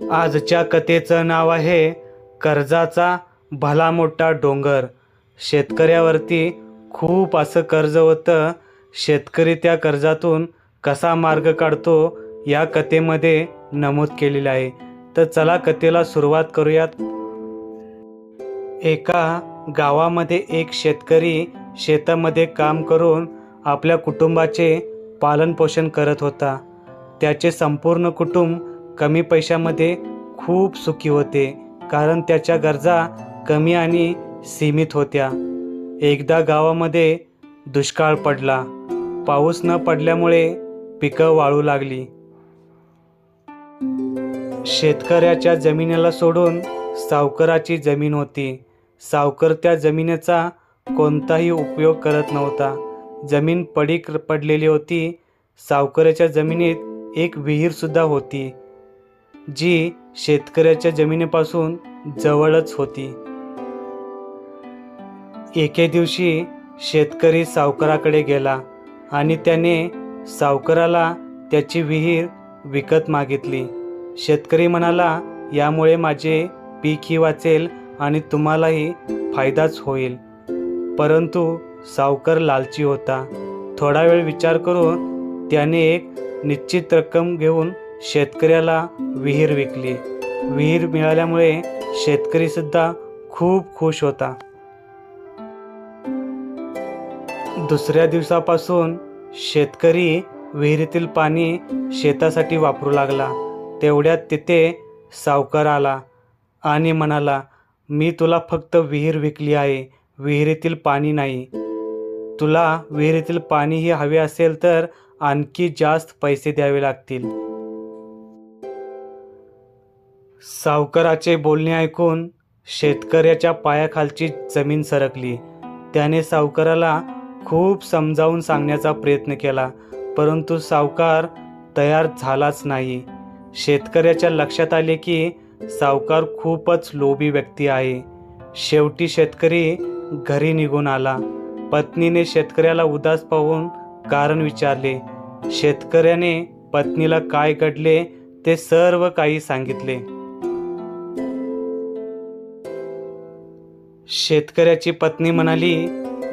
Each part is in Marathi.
आजच्या कथेचं नाव आहे कर्जाचा भला मोठा डोंगर. शेतकऱ्यावरती खूप असं कर्ज होतं. शेतकरी त्या कर्जातून कसा मार्ग काढतो या कथेमध्ये नमूद केलेलं आहे. तर चला कथेला सुरुवात करूयात. एका गावामध्ये एक शेतकरी शेतामध्ये काम करून आपल्या कुटुंबाचे पालनपोषण करत होता. त्याचे संपूर्ण कुटुंब कमी पैशामध्ये खूप सुखी होते कारण त्याच्या गरजा कमी आणि सीमित होत्या. एकदा गावामध्ये दुष्काळ पडला. पाऊस न पडल्यामुळे पिकं वाळू लागली. शेतकऱ्याच्या जमिनीला सोडून सावकाराची जमीन होती. सावकर त्या जमिनीचा कोणताही उपयोग करत नव्हता. जमीन पडीक पडलेली होती. सावकाराच्या जमिनीत एक विहीरसुद्धा होती. जी शेतकऱ्याच्या जमिनीपासून जवळच होती. एके दिवशी शेतकरी सावकाराकडे गेला आणि त्याने सावकाराला त्याची विहीर विकत मागितली. शेतकरी म्हणाला यामुळे माझे पीकही वाचेल आणि तुम्हालाही फायदाच होईल. परंतु सावकार लालची होता. थोडा वेळ विचार करून त्याने एक निश्चित रक्कम घेऊन शेतकऱ्याला विहीर विकली. विहीर मिळाल्यामुळे शेतकरीसुद्धा खूप खुश होता. दुसऱ्या दिवसापासून शेतकरी विहिरीतील पाणी शेतासाठी वापरू लागला. तेवढ्यात तिथे सावकार आला आणि म्हणाला मी तुला फक्त विहीर विकली आहे. विहिरीतील पाणी नाही. तुला विहिरीतील पाणीही हवे असेल तर आणखी जास्त पैसे द्यावे लागतील. सावकाराचे बोलणे ऐकून शेतकऱ्याच्या पायाखालची जमीन सरकली. त्याने सावकाराला खूप समजावून सांगण्याचा प्रयत्न केला परंतु सावकार तयार झालाच नाही. शेतकऱ्याच्या लक्षात आले की सावकार खूपच लोभी व्यक्ती आहे. शेवटी शेतकरी घरी निघून आला. पत्नीने शेतकऱ्याला उदास पाहून कारण विचारले शेतकऱ्याने पत्नीला काय घडले ते सर्व काही सांगितले. शेतकऱ्याची पत्नी म्हणाली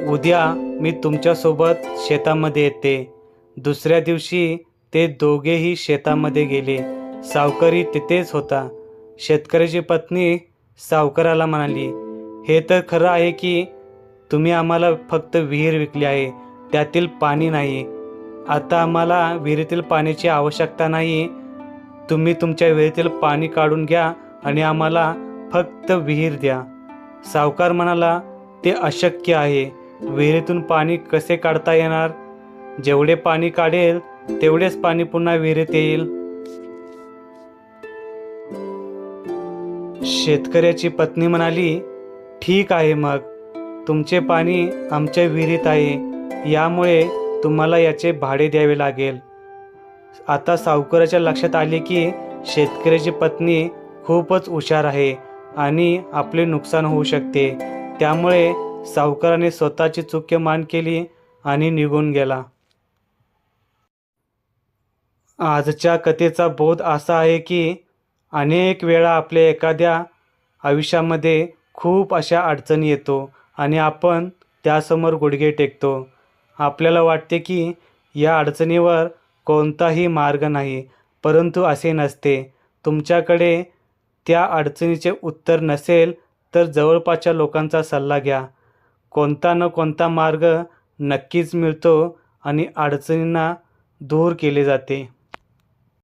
उद्या मी तुमच्यासोबत शेतामध्ये येते. दुसऱ्या दिवशी ते दोघेही शेतामध्ये गेले. सावकारी तिथेच होता. शेतकऱ्याची पत्नी सावकाराला म्हणाली हे तर खरं आहे की तुम्ही आम्हाला फक्त विहीर विकली आहे. त्यातील पाणी नाही. आता आम्हाला विहिरीतील पाण्याची आवश्यकता नाही. तुम्ही तुमच्या विहिरीतील पाणी काढून घ्या आणि आम्हाला फक्त विहीर द्या. सावकार म्हणाला ते अशक्य आहे. विहिरीतून पाणी कसे काढता येणार? जेवढे पाणी काढेल तेवढेच पाणी पुन्हा विहिरीत येईल. शेतकऱ्याची पत्नी म्हणाली ठीक आहे मग. तुमचे पाणी आमच्या विहिरीत आहे. यामुळे तुम्हाला याचे भाडे द्यावे लागेल. आता सावकाराच्या लक्षात आले की शेतकऱ्याची पत्नी खूपच हुशार आहे. आणि आपले नुकसान होऊ शकते. त्यामुळे सावकाराने स्वतःची चुकी मान केली आणि निघून गेला. आजच्या कथेचा बोध असा आहे की अनेक वेळा आपल्या एखाद्या आयुष्यामध्ये खूप अशा अडचणी येतो आणि आपण त्यासमोर गुडघे टेकतो. आपल्याला वाटते की या अडचणीवर कोणताही मार्ग नाही परंतु असे नसते. तुमच्याकडे त्या अडचणीचे उत्तर नसेल तर जवळपासच्या लोकांचा सल्ला घ्या. कोणता न कोणता मार्ग नक्कीच मिळतो आणि अडचणींना दूर केले जाते.